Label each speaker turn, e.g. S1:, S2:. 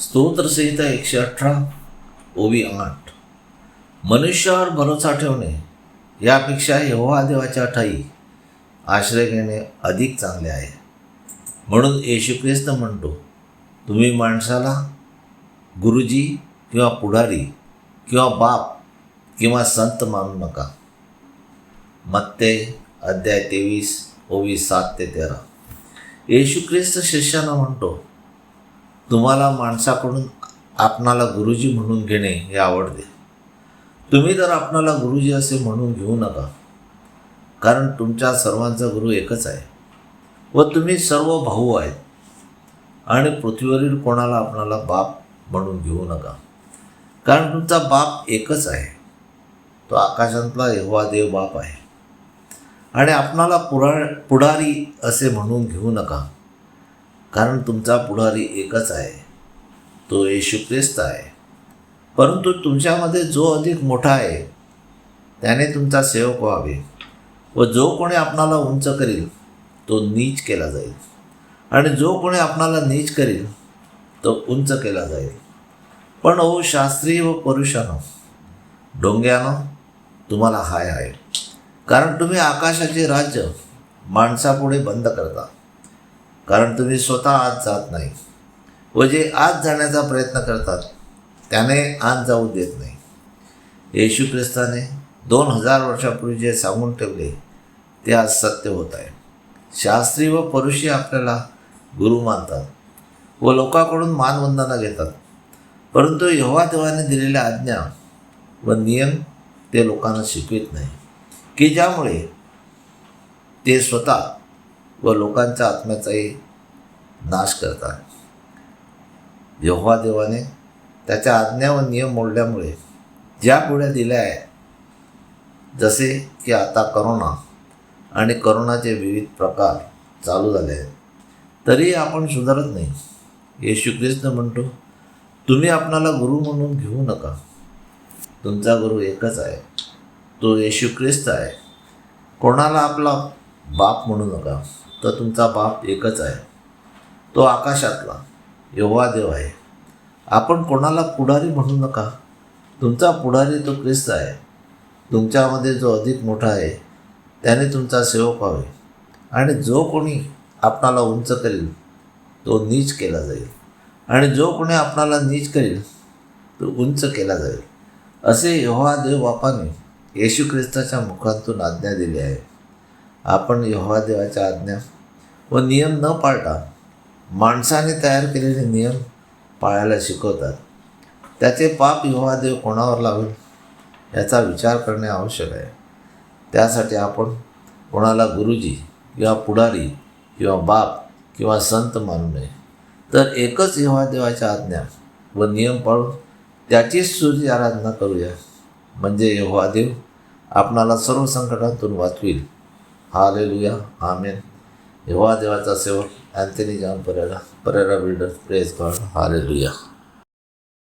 S1: स्तोत्रसंहिता एकशे अठरा ओवी आठ. मनुष्यावर भरोसा ठेवणे यापेक्षा यहोवा देवाच्या ठाई आश्रय घेणे अधिक चांगले आहे. म्हणून येशू ख्रिस्त म्हणतो तुम्ही माणसाला गुरुजी किंवा पुढारी किंवा बाप किंवा संत मानू नका. मत्ते अध्याय तेवीस ओवीस सात ते तेरा. येशू ख्रिस्त शिष्यानं म्हणतो तुम्हाला माणसाकडून आपणाला गुरुजी म्हणून घेणे हे आवडते. तुम्ही तर आपणाला गुरुजी असे म्हणून घेऊ नका. कारण तुमच्या सर्वांचा गुरु एकच आहे. व तुम्ही सर्व भाऊ आहेत. आणि पृथ्वीवरील कोणाला आपणाला बाप म्हणून घेऊ नका. कारण तुमचा बाप एकच आहे. तो आकाशातला यहोवा देव बाप आहे. आणि आपणाला पुरा पुढारी असे म्हणून घेऊ नका. कारण तुमचा पुढारी एकच आहे. तो येशू ख्रिस्त आहे. परंतु तुमच्यामध्ये जो अधिक मोठा आहे त्याने तुमचा सेवक व्हावे व जो कोणी आपणाला उंच करील तो नीच केला जाईल. आणि जो कोणी आपणाला नीच करील तो उंच केला जाईल. पण ओ शास्त्री व पुरुषानं डोंग्यानं तुम्हाला हाय आहे. कारण तुम्ही आकाशाचे राज्य माणसापुढे बंद करता. कारण तुम्ही स्वतः आत जात नाही. व जे आत जाण्याचा प्रयत्न करतात त्याने आत जाऊ देत नाही. येशू ख्रिस्ताने दोन हजार वर्षापूर्वी जे सांगून ठेवले ते आज सत्य होत आहे. शास्त्री व परुषी आपल्याला गुरु मानतात व लोकांकडून मानवंदना घेतात. परंतु यहोवा देवाने दिलेल्या आज्ञा व नियम ते लोकांना शिकवित नाही की ज्यामुळे ते स्वतः व लोकांच्या आत्म्याचाही नाश करतात. यहोवा देवाने त्याच्या आज्ञा व नियम मोडल्यामुळे ज्या पुढ्या दिल्या आहेत जसे की आता करोना आणि करोनाचे विविध प्रकार चालू झाले आहेत तरी आपण सुधारत नाही. येशू ख्रिस्त म्हणतो तुम्ही आपणाला गुरु म्हणून घेऊ नका. तुमचा गुरु एकच आहे. तो येशू ख्रिस्त आहे. कोणाला आपला बाप म्हणू नका. तर तुमचा बाप एकच आहे. तो आकाशातला यहोवा देव आहे. आपण कोणाला पुढारी म्हणू नका. तुमचा पुढारी तो ख्रिस्त आहे. तुमच्यामध्ये जो अधिक मोठा आहे त्याने तुमचा सेवक व्हावे. आणि जो कोणी आपणाला उंच करेल तो नीच केला जाईल. आणि जो कोणी आपणाला नीच करेल तो उंच केला जाईल. असे यहोवा देव बापाने येशू ख्रिस्ताच्या मुखातून आज्ञा दिली आहे. आपण यहोवा देवाच्या आज्ञा व नियम न पाळता माणसाने तयार केलेले नियम पाळायला शिकवतात. त्याचे पाप यहोवा देव कोणावर लावेल याचा विचार करणे आवश्यक आहे. त्यासाठी आपण कोणाला गुरुजी किंवा पुढारी किंवा बाप किंवा संत मानू नये. तर एकच यहोवा देवाच्या आज्ञा व नियम पाळून त्याचीच सूर्य आराधना करूया. म्हणजे यहोवा देव आपणाला सर्व संकटातून वाचवील. हालेलुया आमेन यहोवा देवाचा सेवक Anthony John Pereira Pereira builder praise God hallelujah